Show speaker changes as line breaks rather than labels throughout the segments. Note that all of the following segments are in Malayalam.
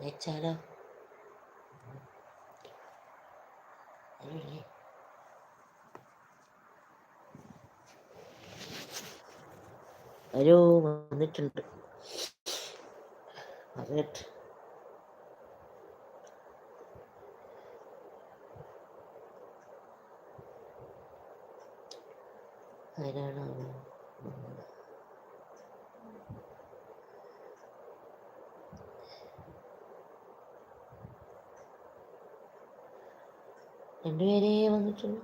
വെച്ചാലോ? ആരോ വന്നിട്ടുണ്ട്. വന്നിട്ട്. ആരാണോ രണ്ടുപേരേ വന്നിട്ടുള്ളൂ.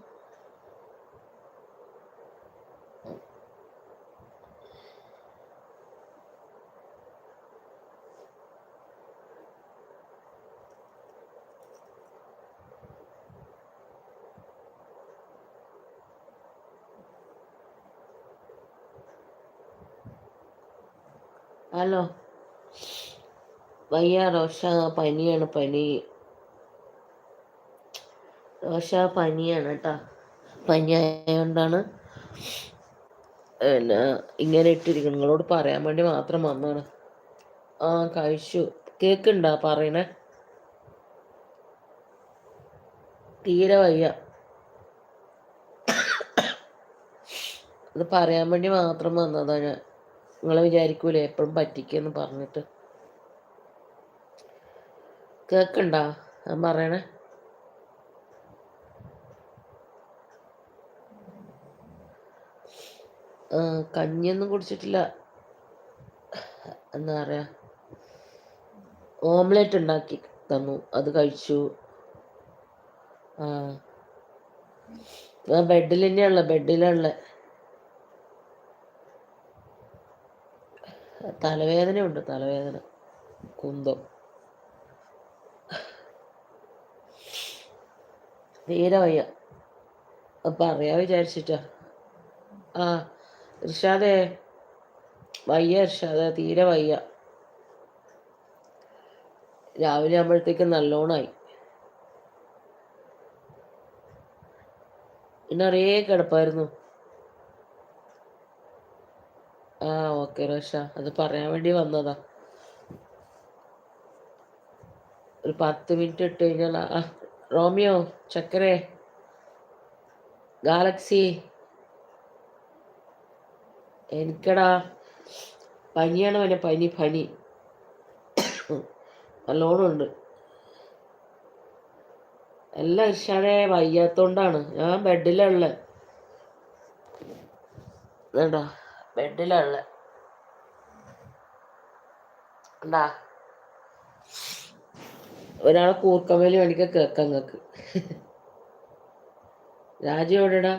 ഹലോ. വയ്യ റോഷ പനിയാണ് പനി. റോഷ പനിയാണ് കേട്ടാ. പനി ആയതുകൊണ്ടാണ് പിന്നെ ഇങ്ങനെ ഇട്ടിരിക്കുന്നു നിങ്ങളോട് പറയാൻ വേണ്ടി മാത്രം വന്നാണ് ആ കഴിച്ചു. കേക്കുണ്ടാ പറയണേ? തീരെ വയ്യ. അത് പറയാൻ വേണ്ടി മാത്രം വന്നതാ ഞാൻ. നിങ്ങളെ വിചാരിക്കൂലേ എപ്പോഴും പറ്റിക്കെന്ന് പറഞ്ഞിട്ട്. കേക്കണ്ടാ? ഞാൻ പറയണേ? കഞ്ഞിയൊന്നും കുടിച്ചിട്ടില്ല. എന്താ പറയാ? ഓംലെറ്റ് ഉണ്ടാക്കി തന്നു. അത് കഴിച്ചു. ആ. ബെഡിൽ തന്നെയുള്ള ബെഡിലുള്ള തലവേദനയുണ്ട് തലവേദന. കുന്തം. തീരെ വയ്യ. പറയാ വിചാരിച്ചിട്ടാ. ആ. ഇർഷാദേ വയ്യ ഇർഷാദേ തീരെ വയ്യ. രാവിലെ ആകുമ്പോഴത്തേക്ക് നല്ലോണമായി ഇന്നറിയേ കിടപ്പായിരുന്നു. ആ ഓക്കെ റോഷ അത് പറയാൻ വേണ്ടി വന്നതാ. ഒരു പത്ത് മിനിറ്റ് ഇട്ട് കഴിഞ്ഞാൽ റോമിയോ ചക്കരേ ഗാലക്സി എനിക്കടാ പനിയാണ് പിന്നെ പനി പനി. നല്ലോണമുണ്ട് എല്ലാം ഇർഷാദെ വയ്യാത്തോണ്ടാണ്. ഞാൻ ബെഡിലുള്ള വേണ്ട ബെഡിലുള്ള ഉണ്ടാ ഒരാളെ കൂർക്കമേലി വേണിക്ക കേക്കാം നിങ്ങക്ക് രാജു എവിടെടാ?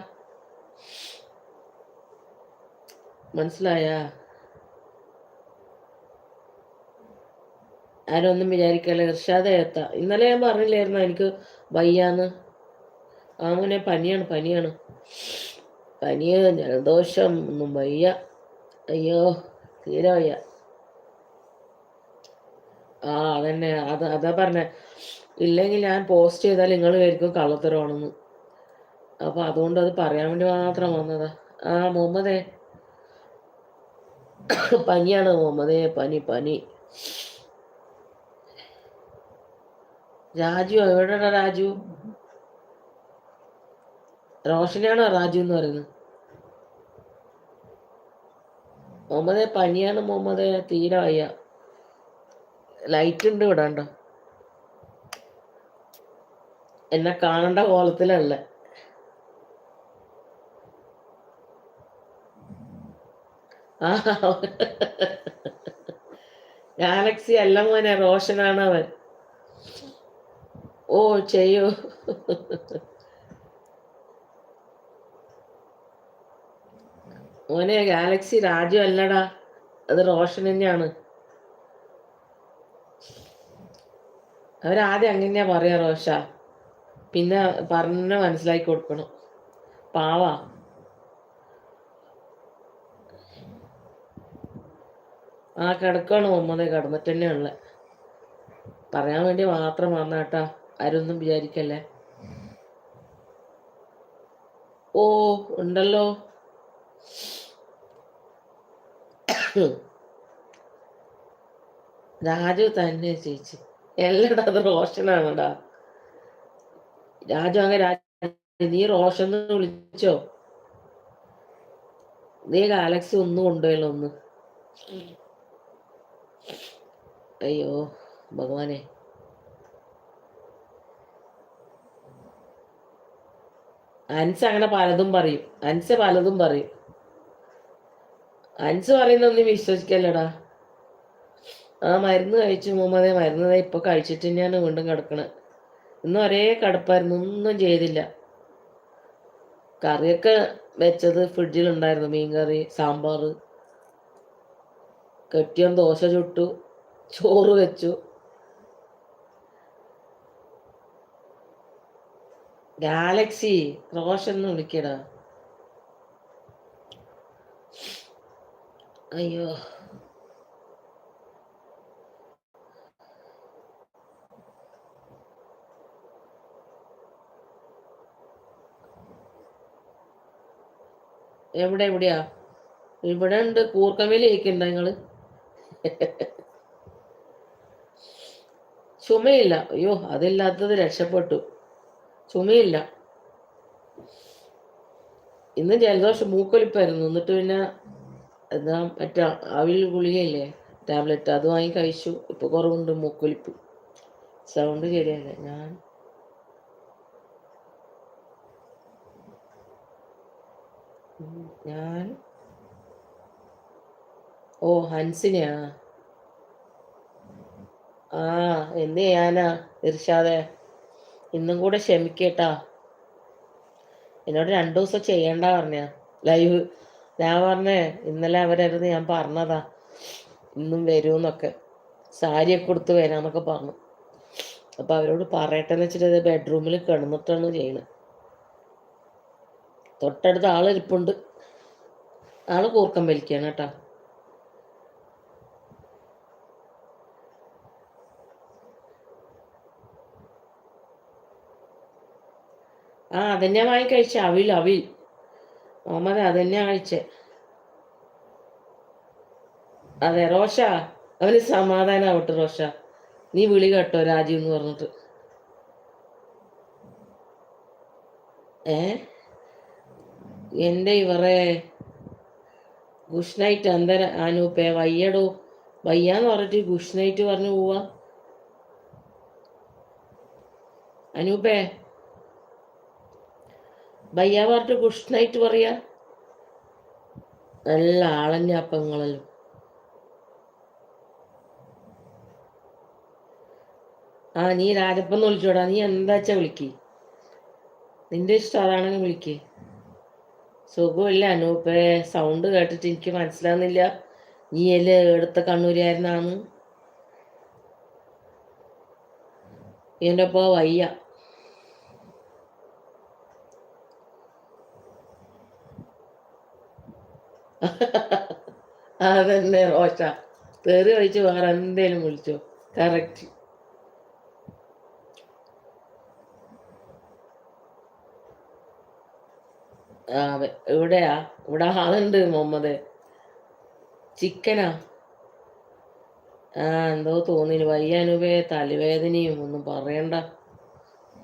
മനസ്സിലായാ? ആരൊന്നും വിചാരിക്കല്ല ഇർഷാദ ഏത്ത. ഇന്നലെ ഞാൻ പറഞ്ഞില്ലായിരുന്നു എനിക്ക് വയ്യാന്ന്? അങ്ങനെ പനിയാണ് പനിയാണ്. പനിയ ജലദോഷം ഒന്നും വയ്യ. അയ്യോ തീരെ വയ്യ. ആ അതന്നെ. അത് അതാ പറഞ്ഞ. ഇല്ലെങ്കിൽ ഞാൻ പോസ്റ്റ് ചെയ്താൽ നിങ്ങൾ വിചാരിക്കും കള്ളത്തരമാണെന്ന്. അപ്പൊ അതുകൊണ്ട് അത് പറയാൻ വേണ്ടി മാത്രം വന്നതാ. ആ മുഹമ്മദേ. പനിയാണ് മുഹമ്മദേ പനി പനി. രാജു എവിടെടാ രാജു? റോഷനാണോ രാജു എന്ന് പറയുന്നത്? മുഹമ്മദേ പനിയാണ് മുഹമ്മദേ തീരെ വയ്യ. ലൈറ്റ് ഉണ്ട് ഇവിടെ ഉണ്ടോ എന്നെ കാണേണ്ട കോലത്തിലല്ല ഗാലക്സി അല്ല മോനെ റോഷനാണ് അവൻ ഓ ചെയ്യൂ. മോനെ ഗാലക്സി രാജു അല്ലടാ. അത് റോഷൻ തന്നെയാണ്. അവരാദ്യം അങ്ങനെയാ പറയാ റോഷ. പിന്നെ പറഞ്ഞ മനസ്സിലാക്കി കൊടുക്കണം. പാവാ. ആ കിടക്കാണ് മുഹമ്മദ് കിടന്നിട്ട് തന്നെയുള്ള പറയാൻ വേണ്ടി മാത്രം വന്നാട്ടാ ആരൊന്നും വിചാരിക്കല്ലേ? ഓ ഉണ്ടല്ലോ. രാജു തന്നെ ചേച്ചി. എല്ലടാ അത് റോഷനാണടാ? രാജു അങ്ങനെ രാജ നീ റോഷൻ വിളിച്ചോ? നീ ഗാലക്സി ഒന്നും കൊണ്ടുപോയല്ലോ ഒന്ന്. അയ്യോ ഭഗവാനെ അൻസ് അങ്ങനെ പലതും പറയും. അൻസ് പലതും പറയും. അൻസ് പറയുന്നൊന്നും വിശ്വസിക്കല്ലടാ. ആ മരുന്ന് കഴിച്ചു മുമ്പേ മരുന്ന് ഇപ്പൊ കഴിച്ചിട്ട് തന്നെയാണ് വീണ്ടും കിടക്കണേ. ഇന്ന് ഒരേ കടപ്പായിരുന്നു ഒന്നും ചെയ്തില്ല. കറിയൊക്കെ വെച്ചത് ഫ്രിഡ്ജിലുണ്ടായിരുന്നു മീൻ കറി സാമ്പാർ കെട്ടിയം ദോശ ചുട്ടു. ചോറ് വെച്ചു. ഗാലക്സി റോഷൻ എന്ന് വിളിക്കടാ. അയ്യോ. എവിടെ എവിടെയാ? ഇവിടെ ഉണ്ട് കൂർക്കമേലേക്കുണ്ടോ നിങ്ങൾ? ചുമയില്ല. അയ്യോ അതില്ലാത്തത് രക്ഷപ്പെട്ടു. ചുമയില്ല. ഇന്ന് ജലദോഷം മൂക്കൊലിപ്പായിരുന്നു. എന്നിട്ട് പിന്നെ എന്താ മറ്റേ അവിൽ ഗുളികയില്ലേ ടാബ്ലറ്റ് അത് വാങ്ങി കഴിച്ചു. ഇപ്പൊ കുറവുണ്ട് മൂക്കൊലിപ്പ്. സൗണ്ട് ശരിയല്ല. ഞാൻ ഞാൻ ഓ ഹൻസിനെയാ? ആ എന്ത് ചെയ്യാനാ? ഇർഷാദെ ഇന്നും കൂടെ ക്ഷമിക്കേട്ടാ. എന്നോട് രണ്ടു ദിവസം ചെയ്യണ്ട പറഞ്ഞ. ലൈവ് ഞാൻ പറഞ്ഞേ ഇന്നലെ അവരായിരുന്നു ഞാൻ പറഞ്ഞതാ. ഇന്നും വരുമെന്നൊക്കെ. സാരിയൊക്കെ കൊടുത്ത് വരാന്നൊക്കെ പറഞ്ഞു. അപ്പൊ അവരോട് പറയട്ടെന്ന് വെച്ചിട്ട് ബെഡ്റൂമിൽ കിടന്നിട്ടാണ് ചെയ്യണത് തൊട്ടടുത്ത് ആളിരിപ്പുണ്ട് ആൾ കൂർക്കം വലിക്കാണ് കേട്ടാ. ആ അതന്നെ വാങ്ങി കഴിച്ച. അവിൽ അവിൽ. മുഹമ്മദ് അതന്നെ കഴിച്ചേ അതെ റോഷ അവന് സമാധാനാവട്ടെ റോഷ. നീ വിളി കേട്ടോ രാജീവ് എന്ന് പറഞ്ഞിട്ട്. ഏ? എന്റെ ഇവറെ. Good night അന്തര അനൂപേ വയ്യടോ. വയ്യാന്ന് പറഞ്ഞിട്ട് ഗുഡ് നൈറ്റ് പറഞ്ഞു പോവാ. അനൂപേ പറഞ്ഞിട്ട് ഗുഡ് നൈറ്റ് പറയാ. നല്ല ആളന്നെ അപ്പങ്ങളല്ലോ ആ നീ രാജപ്പൻ വിളിച്ചോടാ. നീ എന്താച്ചാ വിളിക്ക്? നിന്റെ ഇഷ്ടം അതാണെങ്കിൽ വിളിക്ക്. സുഖമില്ല അനൂപ്പേ സൗണ്ട് കേട്ടിട്ട് എനിക്ക് മനസ്സിലാകുന്നില്ല നീ അല്ലേ എടുത്ത കണ്ണൂരായിരുന്നാന്ന് എന്റെ ഒപ്പം വയ്യ. അതന്നെ റോഷ? തെറി കഴിച്ച് വേറെ എന്തേലും വിളിച്ചോ? കറക്റ്റ് ആ എവിടെയാ ഇവിടെ ആളുണ്ട് മുഹമ്മദ്. ചിക്കനാ? ആ എന്തോ തോന്നില്ല വയ്യാനുപേ തലവേദനയും ഒന്നും പറയണ്ട.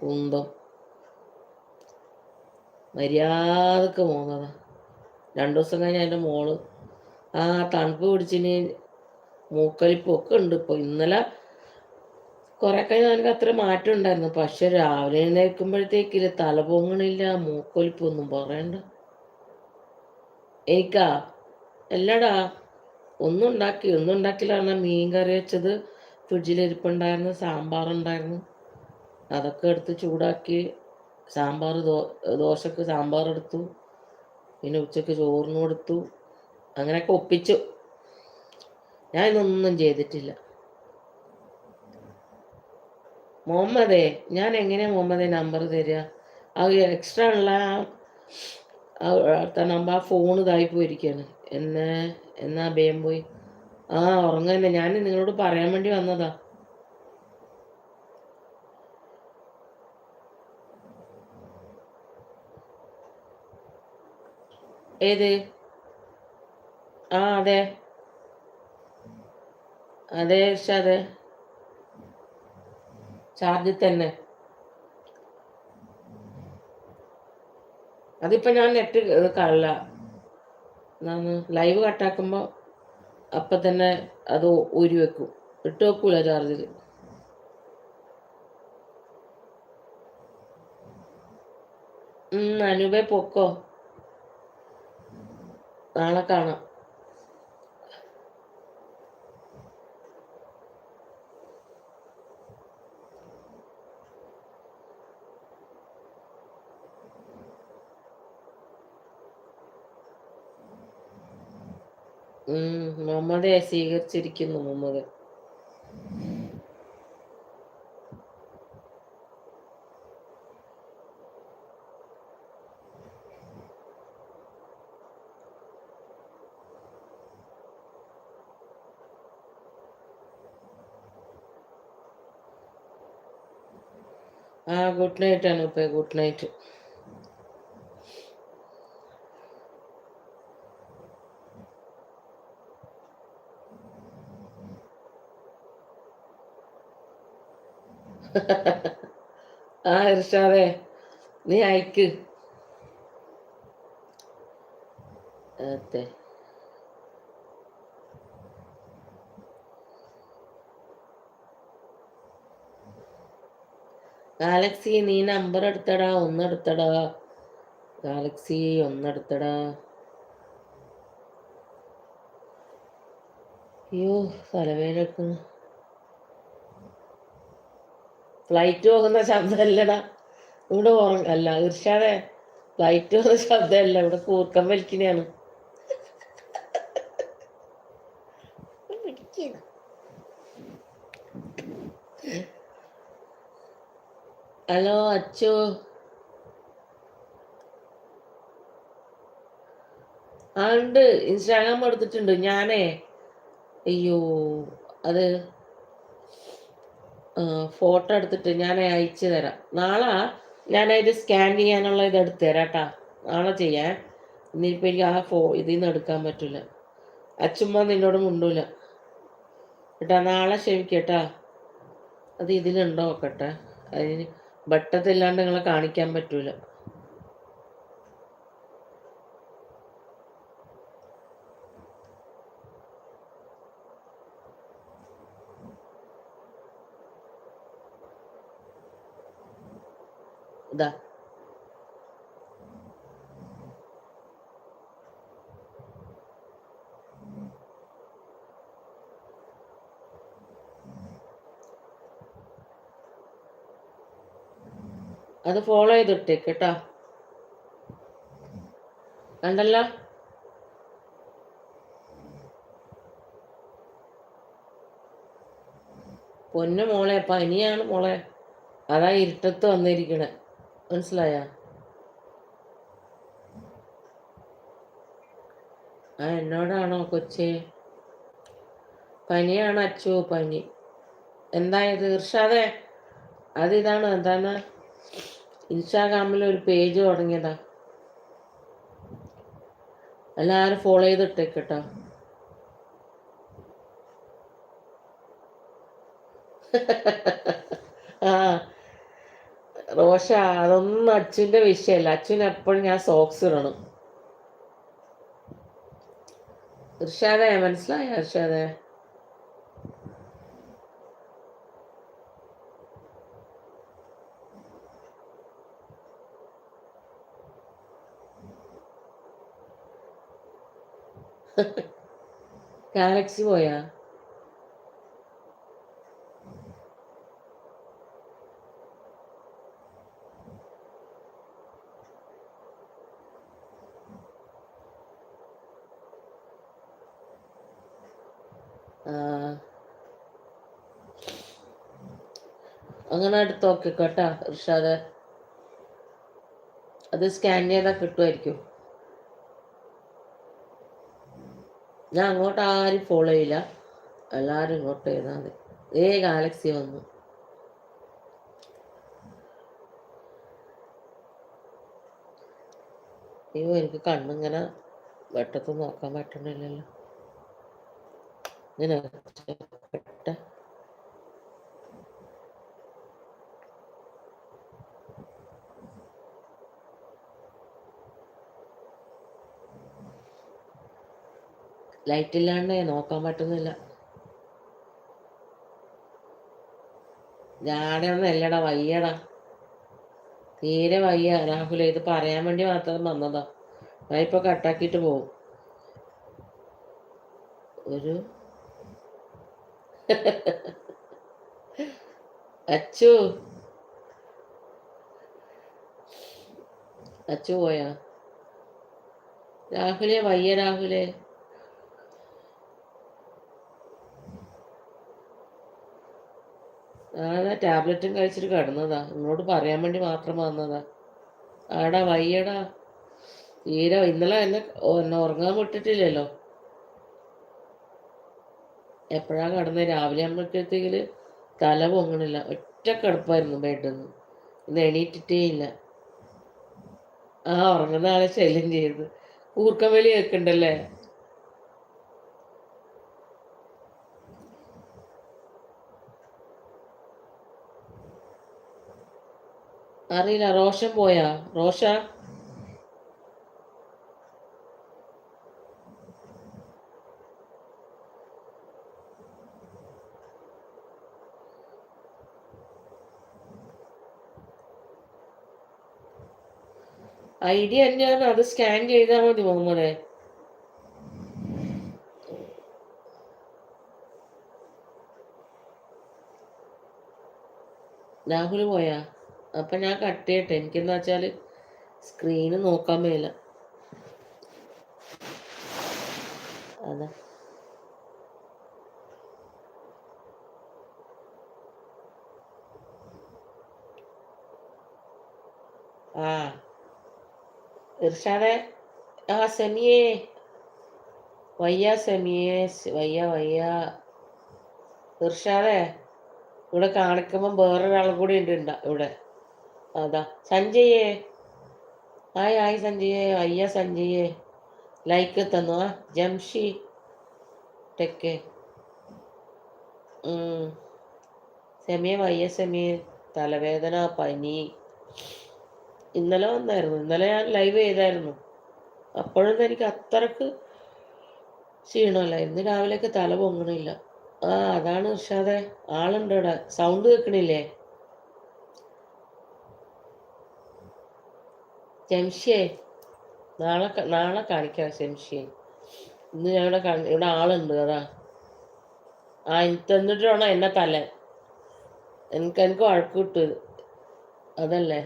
കുന്തം. മര്യാദയ്ക്ക് പോന്നതാ രണ്ടു ദിവസം കഴിഞ്ഞ എന്റെ മോൾ ആ തണുപ്പ് പിടിച്ചിന് മൂക്കലിപ്പൊക്കെ ഉണ്ട് ഇപ്പൊ ഇന്നലെ കുറെ കഴിഞ്ഞ അവനക്ക് അത്ര മാറ്റം ഉണ്ടായിരുന്നു. പക്ഷെ രാവിലെ എഴുന്നേൽക്കുമ്പോഴത്തേക്കില്ല തല പൊങ്ങണില്ല മൂക്കൊലിപ്പൊന്നും പറയണ്ട. എനിക്കാ അല്ലടാ ഒന്നും ഉണ്ടാക്കി ഒന്നും ഉണ്ടാക്കില്ല പറഞ്ഞാൽ മീൻ കറി വെച്ചത് സാമ്പാർ ഉണ്ടായിരുന്നു. അതൊക്കെ എടുത്ത് ചൂടാക്കി സാമ്പാർ ദോ ദോശക്ക് സാമ്പാർ എടുത്തു. പിന്നെ ഉച്ചയ്ക്ക് ചോറിനും കൊടുത്തു അങ്ങനെയൊക്കെ ഒപ്പിച്ചു. ഞാൻ ഇതൊന്നും ചെയ്തിട്ടില്ല. മുഹമ്മദേ ഞാൻ എങ്ങനെയാ മുഹമ്മദേ നമ്പർ തരിക? ആ എക്സ്ട്രാ ഉള്ള അടുത്ത നമ്പർ ആ ഫോൺ ഇതായി പോയിരിക്കുകയാണ് എന്നെ എന്നാ ബേം പോയി? ആ ഉറങ്ങന്നെ. ഞാൻ നിങ്ങളോട് പറയാൻ വേണ്ടി വന്നതാ. ഏത്? ആ അതെ. അതെ അതെ ചാർജിൽ തന്നെ. അതിപ്പോ ഞാൻ നെറ്റ് കള്ള ലൈവ് കട്ടാക്കുമ്പോൾ അപ്പം തന്നെ അത് ഊരി വെക്കും. ഇട്ട് വെക്കൂല ചാർജിൽ അനൂപെ പൊക്കോ? നാളെ കാണാം. മുഹമ്മദെ സ്വീകരിച്ചിരിക്കുന്നു മുഹമ്മദ്. ആ ഗുഡ് നൈറ്റ് ആണ് ഗുഡ് നൈറ്റ് ആ ഇർഷാദേ നീ അയക്ക്. ഗാലക്സി നീ നമ്പർ എടുത്തടാ ഒന്നെടുത്തടാ ഗാലക്സി ഒന്നെടുത്തടാ അയ്യോ തലവേദന എടുക്കുന്നു. ഫ്ലൈറ്റ് പോകുന്ന ശബ്ദമല്ലടാ. ഇവിടെ ഉറങ്ങ അല്ല ഇർഷാദെ ഫ്ലൈറ്റ് പോകുന്ന ശബ്ദമല്ല ഇവിടെ കൂർക്കം വലിക്കണയാണ് ഹലോ അച്ചു. ആ ഉണ്ട്. ഇൻസ്റ്റാഗ്രാം എടുത്തിട്ടുണ്ട് ഞാനേ. അയ്യോ അത് ഫോട്ടോ എടുത്തിട്ട് ഞാൻ അയച്ചു തരാം. നാളെ ഞാനത് സ്കാൻ ചെയ്യാനുള്ള ഇത് എടുത്തു തരാം കേട്ടാ നാളെ ചെയ്യാൻ ഇനിയിപ്പോൾ എനിക്ക് ആ ഫോ ഇതിൽ നിന്ന് എടുക്കാൻ പറ്റില്ല അച്ഛമ്മ നിന്നോട് മുണ്ടൂല. കേട്ടാ നാളെ ക്ഷമിക്കട്ടാ അത് ഇതിലുണ്ടോ നോക്കട്ടെ. അതിന് ബട്ടത്തില്ലാണ്ട് നിങ്ങളെ കാണിക്കാൻ പറ്റൂല. ഇതാ. അത് ഫോളോ ചെയ്തിട്ടേക്ക് കേട്ടോ കണ്ടല്ലോ? പൊന്നു മോളെ പനിയാണ് മോളെ. അതാ ഇരുട്ടത്ത് വന്നിരിക്കണേ. മനസ്സിലായ? ആ എന്നോടാണോ കൊച്ചേ? പനിയാണ് അച്ചു? പനി. എന്തായത്? ഇർഷാദെ ഇതാണ് എന്താണ്? ഇൻസ്റ്റാഗ്രാമിൽ ഒരു പേജ് തുടങ്ങിയതാ. എല്ലാവരും ഫോളോ ചെയ്തിട്ടേക്കട്ടോ ആ റോഷ അതൊന്നും അച്ഛന്റെ വിഷയമല്ല. അച്ഛൻ എപ്പോഴും ഞാൻ സോക്സ് ഇടണം. ഇർഷാദെ മനസ്സിലായ ഇർഷാദെ? ഗാലക്സി പോയാ? അങ്ങനെ എടുത്ത് നോക്കിക്കോട്ടാ ഇർഷാദ്. അത് സ്കാൻ ചെയ്താൽ കിട്ടുമായിരിക്കും ഞാൻ അങ്ങോട്ട് ആരും ഫോളോ ചെയ്യില്ല. എല്ലാവരും ഇങ്ങോട്ട് ചെയ്താൽ മതി. ഏ ഗാലക്സി വന്നു. അയ്യോ എനിക്ക് കണ്ണിങ്ങനെ വെട്ടത്ത് നോക്കാൻ പറ്റണില്ലല്ലോ. നിലനിർത്തപ്പെട്ട ലൈറ്റ് ഇല്ലാണ്ട് നോക്കാൻ പറ്റുന്നില്ല. ഞാനൊന്നും അല്ലടാ വയ്യടാ. തീരെ വയ്യ. രാഹുലെ ഇത് പറയാൻ വേണ്ടി മാത്രം വന്നതാ. ഞാൻ ഇപ്പൊ കട്ടാക്കിയിട്ട് പോകും ഒരു അച്ചു. അച്ചു പോയാ? രാഹുലെ വയ്യ രാഹുലെ. ആടാ ടാബ്ലറ്റും കഴിച്ചിട്ട് കിടന്നതാ. നിങ്ങളോട് പറയാൻ വേണ്ടി മാത്രം വന്നതാ. ആടാ വയ്യടാ. തീരെ ഇന്നലെ എന്നെ എന്നെ ഉറങ്ങാൻ വിട്ടിട്ടില്ലല്ലോ. എപ്പോഴാ കിടന്നത് രാവിലെ ആകുമ്പോഴത്തേക്കിൽ തല പൊങ്ങണില്ല. ഒറ്റ കിടപ്പായിരുന്നു ബെഡിൽ നിന്ന് ഇന്ന് എണീറ്റിട്ടേ ഇല്ല. ആ ഉറങ്ങുന്ന ആളെ ശല്യം ചെയ്ത്. കൂർക്കവലി കേൾക്കണ്ടല്ലേ അറിയില്ല റോഷൻ പോയാ? റോഷ? ഐ ഡി തന്നെയാണ്. അത് സ്കാൻ ചെയ്താൽ മതി മുഹമ്മദേ രാഹുൽ പോയാ? അപ്പൊ ഞാൻ കട്ട് ചെയ്യട്ടെ. എനിക്കെന്താ വെച്ചാൽ സ്ക്രീന് നോക്കാൻ മേല. അതാ. ആ. ഇർഷാദെ ആ സെമിയേ വയ്യ സെമിയേ വയ്യ വയ്യ ഇർഷാദെ ഇവിടെ കാണിക്കുമ്പം വേറൊരാളും കൂടി ഉണ്ട് ഇവിടെ. അതാ സഞ്ജയേ. ആയ് ആയ് സഞ്ജയേ. വയ്യ സഞ്ജയേ. ലൈക്ക് തന്നു ആ ജംഷി. ടെക്കെ. സെമിയ വയ്യ സെമിയ. തലവേദന പനി. ഇന്നലെ വന്നായിരുന്നു. ഇന്നലെ ഞാൻ ലൈവ് ചെയ്തായിരുന്നു. അപ്പോഴൊന്നും എനിക്ക് അത്രയ്ക്ക് ക്ഷീണമല്ലായിരുന്നു രാവിലെയൊക്കെ തല പൊങ്ങണില്ല. ആ അതാണ് ഉഷാദെ. ആളുണ്ട് ഇവിടെ. സൗണ്ട് കേൾക്കണില്ലേ ജംഷിയെ നാളെ നാളെ കാണിക്കാം ജംഷിയെ. ഇന്ന് ഞാൻ ഇവിടെ ഇവിടെ ആളുണ്ട് അതാ. ആ എനിക്ക് തന്നിട്ട് വേണം എന്നെ തല എനിക്ക് എനിക്ക് വഴക്ക് കിട്ടും. അതല്ലേ?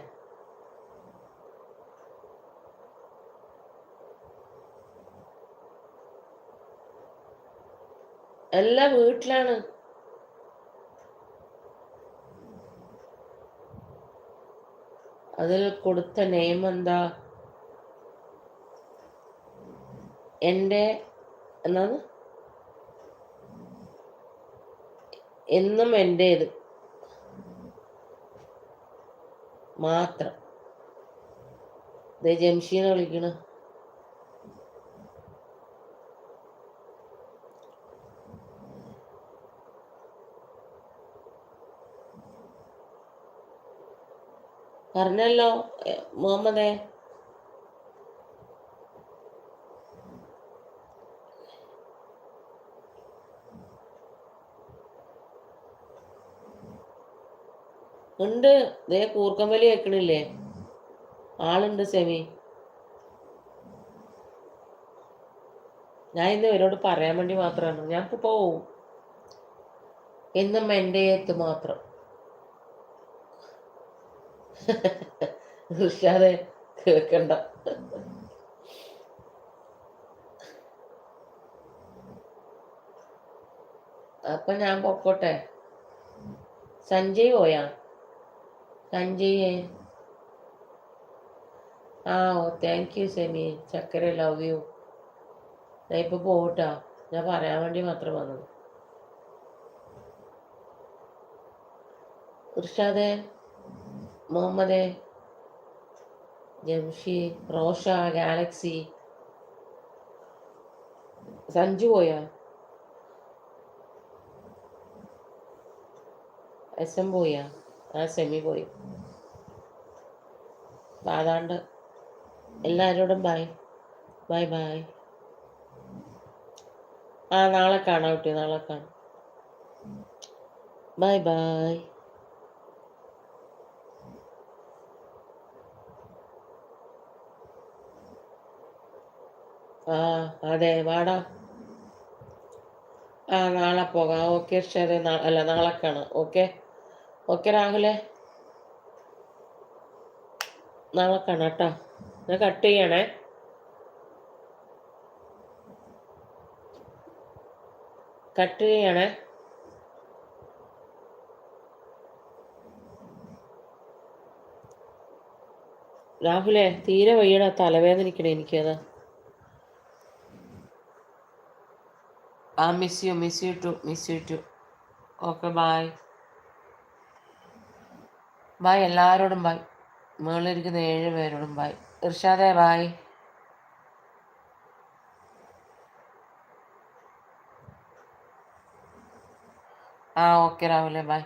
എല്ലാം വീട്ടിലാണ്. അതിൽ കൊടുത്ത നെയിം എന്താ? എന്റെ എന്നാണ്? എന്നും എന്റേത് മാത്രം. ദേ ജംഷീനെ വിളിക്കണ. പറഞ്ഞല്ലോ മുഹമ്മദേ. ഉണ്ട്. ദേ കൂർക്കമ്പലി വെക്കണില്ലേ? ആളുണ്ട് സെമി. ഞാൻ ഇന്ന് ഇവരോട് പറയാൻ വേണ്ടി മാത്രമാണ്. ഞാൻ ഇപ്പൊ പോവും. എന്നും എന്റെ എത്ത് മാത്രം. ഉഷാദെ കേൾക്കണ്ട. അപ്പൊ ഞാൻ പൊക്കോട്ടെ. സഞ്ജയ് പോയാ? സഞ്ജയ്. ആ ഓ താങ്ക് യു സെമി. ചക്കര ലവ് യു ഞാൻ ഇപ്പൊ പോട്ടാ ഞാൻ പറയാൻ വേണ്ടി മാത്രം വന്നത്. ഇർഷാദെ മുഹമ്മദേ ജംഷീദ് റോഷ ഗാലക്സി. സഞ്ജു പോയാ? എസ് എം പോയാ? ആ സെമി പോയി. അതാണ്ട് എല്ലാവരോടും ബൈ ബൈ ബൈ ആ നാളെ കാണാം കുട്ടി നാളെ കാണാം. ബൈ ബൈ ആ അതെ വാടാ. ആ നാളെ പോകാം. ഓക്കെ ശരി. അല്ല നാളെ കാണാം ഓക്കെ. ഓക്കെ രാഹുലേ. നാളെ കാണാം കേട്ടോ. ഞാൻ കട്ട് ചെയ്യണേ. കട്ട് ചെയ്യണേ. രാഹുലേ തീരെ വയ്യടാ തലവേദനിക്കണേ എനിക്കത്. ആ miss you miss you too miss you too okay bye bye എല്ലാവരോടും ബായ് മുകളിലിരിക്കുന്ന ഏഴ് പേരോടും ബായ് ഇർഷാദേ ബായ് ആ ഓക്കെ രാഹുലേ ബായ്